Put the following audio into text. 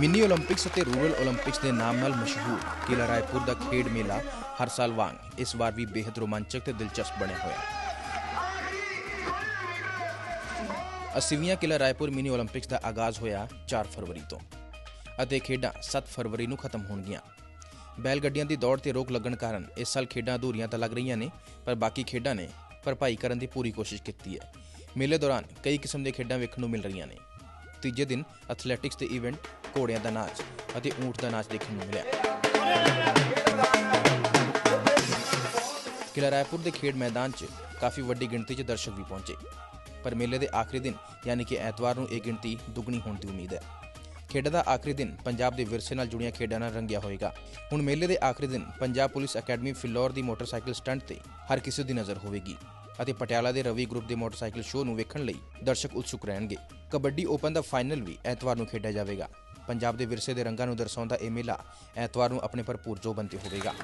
Mini 올림픽ਸ ਅਤੇ rural 올림픽ਸ ਦੇ ਨਾਮ ਨਾਲ ਮਸ਼ਹੂਰ ਕਿਲਾ ਰਾਏਪੁਰ ਦਾ ਖੇਡ ਮੇਲਾ ਹਰ ਸਾਲ ਵਾਂਗ ਇਸ ਵਾਰ ਵੀ ਬੇहद ਰੋਮਾਂਚਕ ਤੇ ਦਿਲਚਸਪ ਬਣਿਆ ਹੋਇਆ ਹੈ ਅਸੀਵੀਆਂ ਕਿਲਾ ਰਾਏਪੁਰ ਮਿਨੀ 올림픽ਸ ਦਾ ਆਗਾਜ਼ ਹੋਇਆ 4 ਫਰਵਰੀ ਤੋਂ ਅਤੇ ਖੇਡਾਂ 7 ਫਰਵਰੀ ਨੂੰ ਖਤਮ ਹੋਣਗੀਆਂ ਬੈਲ ਗੱਡੀਆਂ ਦੀ ਦੌੜ ਤੇ ਰੋਕ ਲੱਗਣ ਕਾਰਨ ਇਸ ਸਾਲ ਖੇਡਾਂ ਅਧੂਰੀਆਂ ਤਾਂ ਲੱਗ ਰਹੀਆਂ ਨੇ ਪਰ ਬਾਕੀ ਖੇਡਾਂ ਨੇ ਭਰਪਾਈ ਕਰਨ ਦੀ ਪੂਰੀ ਕੋਸ਼ਿਸ਼ ਕੀਤੀ ਹੈ ਮੇਲੇ ਦੌਰਾਨ ਕਈ ਕਿਸਮ ਦੀਆਂ ਖੇਡਾਂ ਵੇਖਣ ਨੂੰ ਮਿਲ ਰਹੀਆਂ ਨੇ ਤੀਜੇ ਦਿਨ ਐਥਲੈਟਿਕਸ ਦੇ ਇਵੈਂਟ ਘੋੜਿਆਂ ਦਾ ਨਾਚ ਅਤੇ ਊਂਟ ਦਾ ਨਾਚ ਦੇਖਣ ਨੂੰ ਮਿਲਿਆ। ਕਿਲਾ ਰਾਏਪੁਰ ਦੇ ਖੇਡ ਮੈਦਾਨ 'ਚ ਕਾਫੀ ਵੱਡੀ ਗਿਣਤੀ 'ਚ ਦਰਸ਼ਕ ਵੀ ਪਹੁੰਚੇ। ਪਰ ਮੇਲੇ ਦੇ ਆਖਰੀ ਦਿਨ, ਯਾਨੀ ਕਿ ਐਤਵਾਰ ਨੂੰ ਇਹ ਗਿਣਤੀ ਦੁੱਗਣੀ ਹੋਣ ਦੀ ਉਮੀਦ ਹੈ। ਖੇਡਾਂ ਦਾ ਆਖਰੀ ਦਿਨ ਪੰਜਾਬ ਦੇ ਵਿਰਸੇ ਨਾਲ ਜੁੜੀਆਂ ਖੇਡਾਂ ਨਾਲ ਰੰਗਿਆ ਹੋਵੇਗਾ ਹੁਣ ਮੇਲੇ ਦੇ ਆਖਰੀ ਦਿਨ ਪੰਜਾਬ ਪੁਲਿਸ ਅਕੈਡਮੀ ਫਿਲੌਰ ਦੀ ਮੋਟਰਸਾਈਕਲ ਸਟੰਟ ਤੇ ਹਰ ਕਿਸੇ ਦੀ ਨਜ਼ਰ ਹੋਵੇਗੀ ਅਤੇ ਪਟਿਆਲਾ ਦੇ ਰਵੀ ਗਰੁੱਪ ਦੇ ਮੋਟਰਸਾਈਕਲ ਸ਼ੋਅ ਨੂੰ ਵੇਖਣ ਲਈ ਦਰਸ਼ਕ ਉਤਸੁਕ ਰਹਿਣਗੇ। ਕਬੱਡੀ ਓਪਨ ਦਾ ਫਾਈਨਲ ਵੀ ਐਤਵਾਰ ਨੂੰ ਖੇਡਿਆ ਜਾਵੇਗਾ। ਪੰਜਾਬ ਦੇ ਵਿਰਸੇ ਦੇ ਰੰਗਾਂ ਨੂੰ ਦਰਸਾਉਂਦਾ ਇਹ ਮੇਲਾ ਐਤਵਾਰ ਨੂੰ ਆਪਣੇ ਭਰਪੂਰ ਜੋਬਨ ਤੇ ਹੋਵੇਗਾ